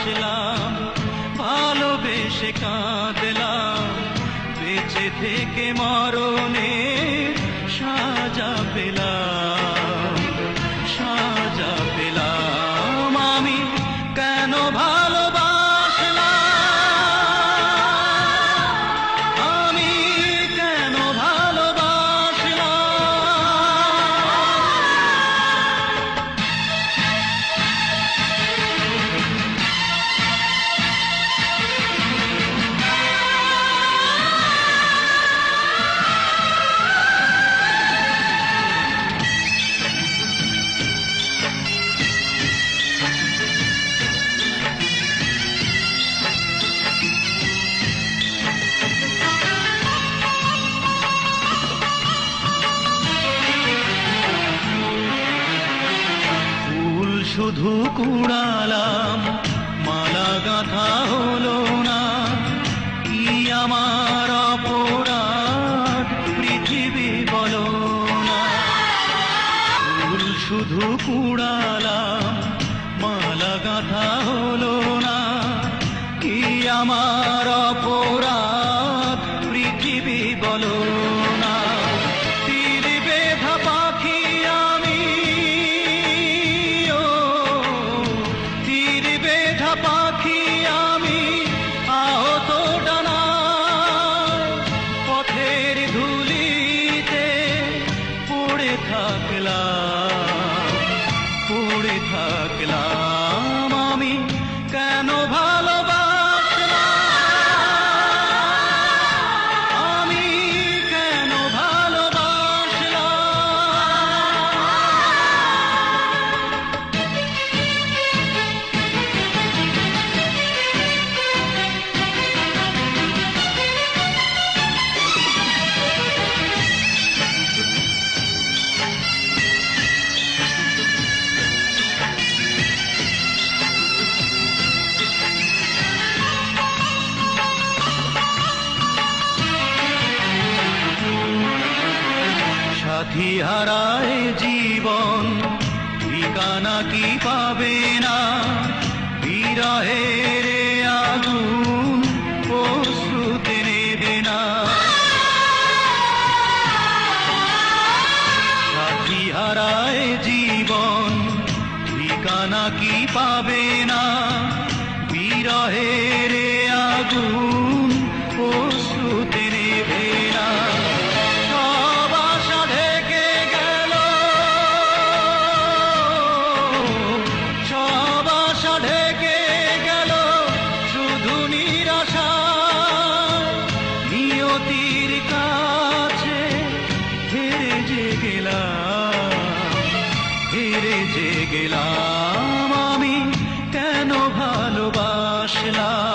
হাসলাম ভালোবেসে কাঁদলাম বেঁচে থেকে মরণে সাজা পেলাম। শুধু কুড়ালাম, মালা গাঁথা হলো না। কি আমার অপরাধ পৃথিবী বলো না। ফুল শুধু কুড়ালাম, মালা গাঁথা হলো না। কি আমার थाकला पूरी थाकला। সাথী হারায় জীবন। ঠিকানা কি পাবে না? বিরহের আগুন জীবন কি পাবে না? বিরহের আগুন নিয়তির কাছে হেরে যে গেলাম হেরে যে গেলাম আমি কেন ভালোবাসলাম?